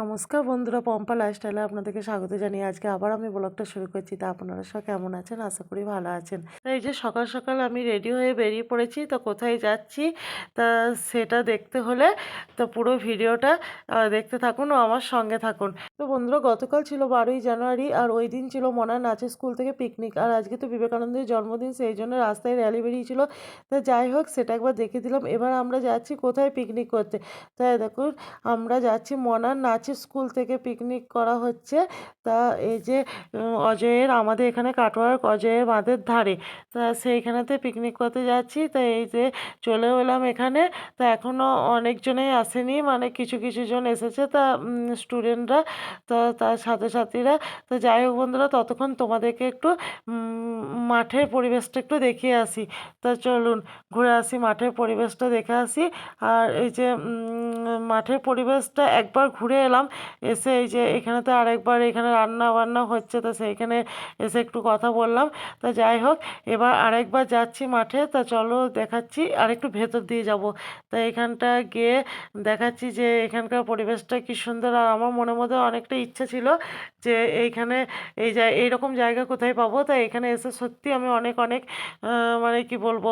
নমস্কার বন্ধুরা, পম্পা লাইফস্টাইলে আপনাদেরকে স্বাগত জানিয়ে আজকে আবার আমি ব্লগটা শুরু করছি। তা আপনারা সব কেমন আছেন? আশা করি ভালো আছেন। তো এই যে সকাল সকাল আমি রেডি হয়ে বেরিয়ে পড়েছি, তো কোথায় যাচ্ছি? তা সেটা দেখতে হলে তো পুরো ভিডিওটা দেখতে থাকুন ও আমার সঙ্গে থাকুন। তো বন্ধুরা, গতকাল ছিল বারোই জানুয়ারি আর ওই দিন ছিল মনার নাচের স্কুল থেকে পিকনিক আর আজকে তো বিবেকানন্দের জন্মদিন, সেই জন্য রাস্তায় র্যালি বেরিয়েছিল। তা যাই হোক, সেটা একবার দেখে দিলাম। এবার আমরা যাচ্ছি কোথায় পিকনিক করতে? তাই দেখুন, আমরা যাচ্ছি মনার নাচের স্কুল থেকে পিকনিক করা হচ্ছে। তা এই যে অজয়ের, আমাদের এখানে কাটোয়ার অজয়ের বাঁধের ধারে। তা সেইখানেতে পিকনিক করতে যাচ্ছি। তা এই যে, চলে এলাম এখানে। তা এখনও অনেকজনেই আসেনি মানে কিছু কিছু জন এসেছে। তা স্টুডেন্টরা তা তার ছাত্রছাত্রীরা তো যাই হোক বন্ধুরা, ততক্ষণ তোমাদেরকে একটু মাঠের পরিবেশটা একটু দেখিয়ে আসি। তা চলুন, ঘুরে আসি মাঠের পরিবেশটা দেখে আসি। আর এই যে মাঠের পরিবেশটা একবার ঘুরে এলাম। এসে এই যে এখানেতে আরেকবার এখানে রান্না বান্না হচ্ছে, তো সেইখানে এসে একটু কথা বললাম। তা যাই হোক, এবার আরেকবার যাচ্ছি মাঠে, তা চলো দেখাচ্ছি আর একটু ভেতর দিয়ে যাব। তা এখানটা গিয়ে দেখাচ্ছি যে এখানকার পরিবেশটা কি সুন্দর, আর আমার মনের মধ্যে অনেকটা ইচ্ছা ছিল যে এইখানে এই জায় এইরকম জায়গা কোথায় পাবো। তা এখানে এসে সত্যি আমি অনেক অনেক মানে কি বলব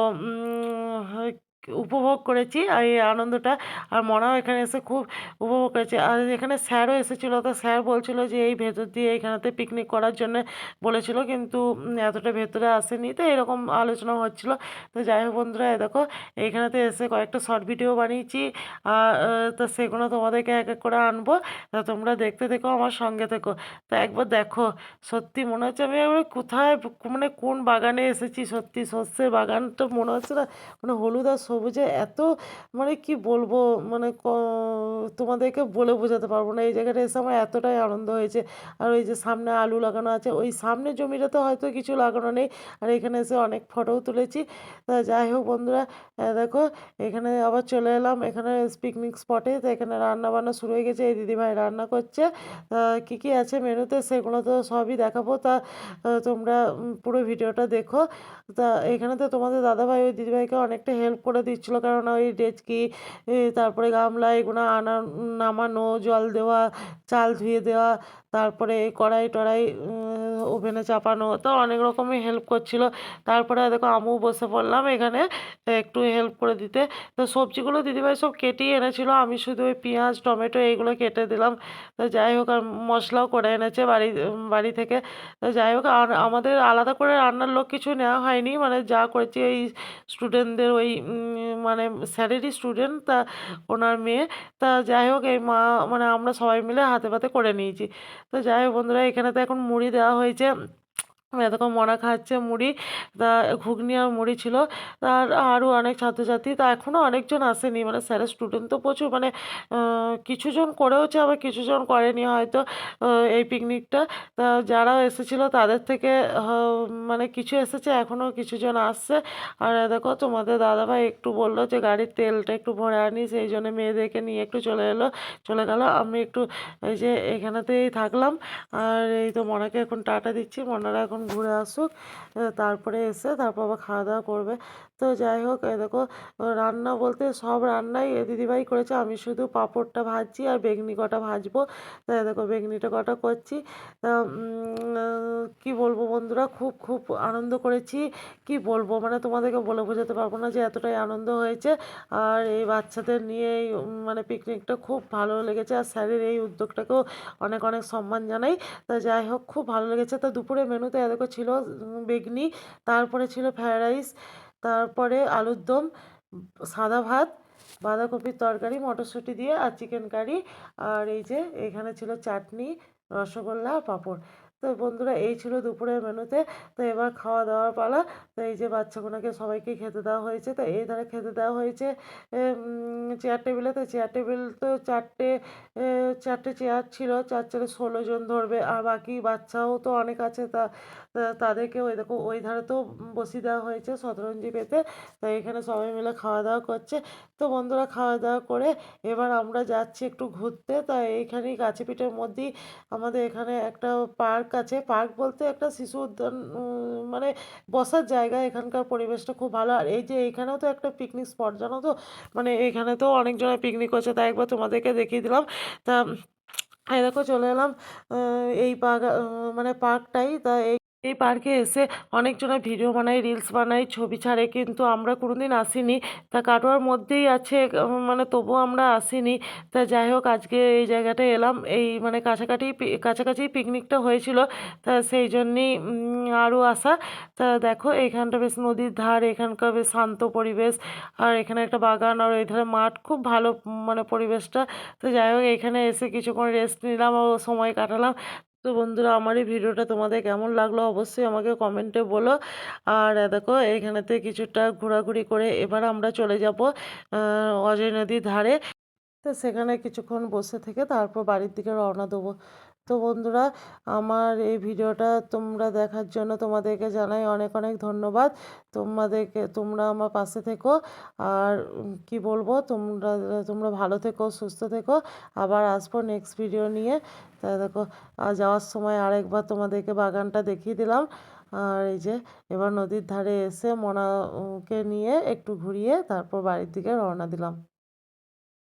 উপভোগ করেছি, আর এই আনন্দটা, আর মনাও এখানে এসে খুব উপভোগ করেছে। আর এখানে স্যারও এসেছিল, তো স্যার বলছিল যে এই ভেতর দিয়ে এখানেতে পিকনিক করার জন্য বলেছিল, কিন্তু এতটা ভেতরে আসেনি, তো এরকম আলোচনা হচ্ছিল। তো যাই হোক বন্ধুরা দেখো এইখানেতে এসে কয়েকটা শর্ট ভিডিও বানিয়েছি, আর তো সেগুলো তোমাদেরকে এক এক করে আনব। তা তোমরা দেখতে থেকো, আমার সঙ্গে থেকো। তা একবার দেখো, সত্যি মনে হচ্ছে আমি একবার কোথায় মানে কোন বাগানে এসেছি? সত্যি শস্যের বাগানটা মনে হচ্ছে না মানে হলুদ আর সবুজে এত মানে কি বলব? মানে তোমাদেরকে বলে বোঝাতে পারব না। এই জায়গাটা এসে আমার এতটাই আনন্দ হয়েছে। আর ওই যে সামনে আলু লাগানো আছে, ওই সামনে জমিটাতে হয়তো কিছু লাগানো নেই। আর এখানে এসে অনেক ফটোও তুলেছি। তা যাই হোক বন্ধুরা দেখো, এখানে আবার চলে এলাম। এখানে পিকনিক স্পটে তো এখানে রান্না বান্না শুরু হয়ে গেছে। এই দিদিভাই রান্না করছে। তা কী কী আছে মেনুতে সেগুলো তো সবই দেখাবো। তা তোমরা পুরো ভিডিওটা দেখো। তা এখানে তো তোমাদের দাদাভাই ওই দিদিভাইকে অনেকটা হেল্প করে দিচ্ছিল কারণ ওই ডেচকি তারপরে গামলা এগুলো আনা, নামানো, জল দেওয়া, চাল ধুয়ে দেওয়া, তারপরে কড়াই টড়াই ওভেনে চাপানো তো অনেক রকমই হেল্প করছিল। তারপরে দেখো আমু বসে পড়লাম এখানে একটু হেল্প করে দিতে। তো সবজিগুলো দিদিভাই সব কেটেই এনেছিল, আমি শুধু ওই পেঁয়াজ, টমেটো এইগুলো কেটে দিলাম। তো যাই হোক, আর মশলাও করে এনেছে বাড়ি বাড়ি থেকে। তো যাই হোক, আর আমাদের আলাদা করে রান্নার লোক কিছু নেওয়া হয়নি মানে যা করেছি এই স্টুডেন্টদের ওই মানে স্যারেরই স্টুডেন্ট তা ওনার মেয়ে। তা যাই হোক, এই মা মানে আমরা সবাই মিলে হাতে পাতে করে নিয়েছি। তো যাই হোক বন্ধুরা, এখানে তো এখন মুড়ি দেওয়া হয়েছে। এতক্ষণ মনা খাচ্ছে মুড়ি, তা ঘুগনি আর মুড়ি ছিল। আর আরও অনেক ছাত্রছাত্রী, তা এখনও অনেকজন আসেনি। মানে স্যারের স্টুডেন্ট তো প্রচুর মানে কিছুজন করেওছে, আবার কিছুজন করেনি হয়তো এই পিকনিকটা তা যারা এসেছিল তাদের থেকে মানে কিছু এসেছে, এখনও কিছুজন আসছে। আর দেখো, তোমাদের দাদাভাই একটু বলল যে, গাড়ির তেলটা একটু ভরে আনি, সেই জন্য মেয়েদেরকে নিয়ে একটু চলে এলো। চলে গেল। আমি একটু, এই যে, এখানেতেই থাকলাম। আর এই তো মনাকে এখন টাটা দিচ্ছি। মনারা এখন ঘুরে আসুক তারপরে এসে তারপর আবার খাওয়া দাওয়া করবে। তো যাই হোক এই দেখো রান্না বলতে সব রান্নাই এ দিদিভাই করেছে। আমি শুধু পাঁপড়টা ভাজছি আর বেগনি কটা ভাজবো। তাই দেখো, বেগনিটা কটা করছি। কি বলব বন্ধুরা, খুব খুব আনন্দ করেছি। কি বলব মানে তোমাদেরকে বলে বোঝাতে পারব না যে এতটাই আনন্দ হয়েছে। আর এই বাচ্চাদের নিয়ে এই মানে পিকনিকটা খুব ভালো লেগেছে। আর স্যারের এই উদ্যোগটাকেও অনেক অনেক সম্মান জানাই। তা যাই হোক, খুব ভালো লেগেছে। তা দুপুরে মেনুতে এদিকে ছিল বেগনি, তারপরে ছিল ফ্রায়েড রাইস, তারপরে আলুর দম, সাদা ভাত, বাঁধাকপির তরকারি, মটরশুঁটি দিয়ে আর চিকেন কারি, আর এই যে এখানে ছিল চাটনি, রসগোল্লা, পাঁপড়। তো বন্ধুরা এই ছিল দুপুরের মেনুতে। তো এবার খাওয়া দাওয়ার পালা। তো এই যে বাচ্চাগুলোকে সবাইকে খেতে দেওয়া হয়েছে। তো এই ধারে খেতে দেওয়া হয়েছে চেয়ার টেবিলে তো চেয়ার টেবিল তো চারটে চারটে চেয়ার ছিল। চার চারে ষোলো জন ধরবে। আর বাকি বাচ্চাও তো অনেক আছে। তা তাদেরকে ওই দেখো, ওই ধারে তো বসিয়ে দেওয়া হয়েছে শতরঞ্জি পেতে। তো এখানে সবাই মিলে খাওয়া দাওয়া করছে। তো বন্ধুরা খাওয়া দাওয়া করে এবার আমরা যাচ্ছি একটু ঘুরতে। তা এইখানেই গাছে পিঠের মধ্যেই আমাদের এখানে একটা পার্ক আছে পার্ক বলতে একটা শিশু উদ্যান মানে বসার জায়গা। এখানকার পরিবেশটা খুব ভালো। আর এই যে এইখানেও তো একটা পিকনিক স্পট জানো তো? মানে এখানে তো অনেকজনের পিকনিক করছে তাই একবার তোমাদেরকে দেখিয়ে দিলাম। তা, এই দেখো চলে এলাম এই পার্ক মানে পার্কটাই। তা এই এই পার্কে এসে অনেকজনের ভিডিও বানাই রিলস বানাই, ছবি ছাড়ে, কিন্তু আমরা কোনোদিন আসিনি। তা কাটোয়ার মধ্যেই আছে মানে তবুও আমরা আসিনি। তা যাই হোক, আজকে এই জায়গাটায় এলাম। এই মানে কাছাকাছি কাছাকাছি পিকনিকটা হয়েছিল। তা সেই জন্যেই আরও আসা। তা দেখো, এইখানটা বেশ নদীর ধার, এখানকার বেশ শান্ত পরিবেশ। আর এখানে একটা বাগান, আর এই ধারে মাঠ, খুব ভালো মানে পরিবেশটা। তো যাই হোক, এখানে এসে কিছুক্ষণ রেস্ট নিলাম ও সময় কাটালাম। তো বন্ধুরা, আমার এই ভিডিওটা তোমাদের কেমন লাগল অবশ্যই আমাকে কমেন্টে বলো। আর দেখো, এখানেতে কিছুটা ঘোরাঘুরি করে এবার আমরা চলে যাব অজয় নদীর ধারে। তো সেখানে কিছুক্ষণ বসে থেকে তারপর বাড়ির দিকে রওনা দেবো। তো বন্ধুরা, আমার এই ভিডিওটা তোমরা দেখার জন্য তোমাদেরকে জানাই অনেক অনেক ধন্যবাদ। তোমাদেরকে, তোমরা আমার পাশে থেকো আর কি বলব, তোমরা তোমরা ভালো থেকো, সুস্থ থেকো। আবার আসব নেক্সট ভিডিও নিয়ে। তা দেখো যাওয়ার সময় আরেকবার তোমাদেরকে বাগানটা দেখিয়ে দিলাম। আর এই যে, এবার নদীর ধারে এসে মনাকে নিয়ে একটু ঘুরিয়ে তারপর বাড়ির দিকে রওনা দিলাম।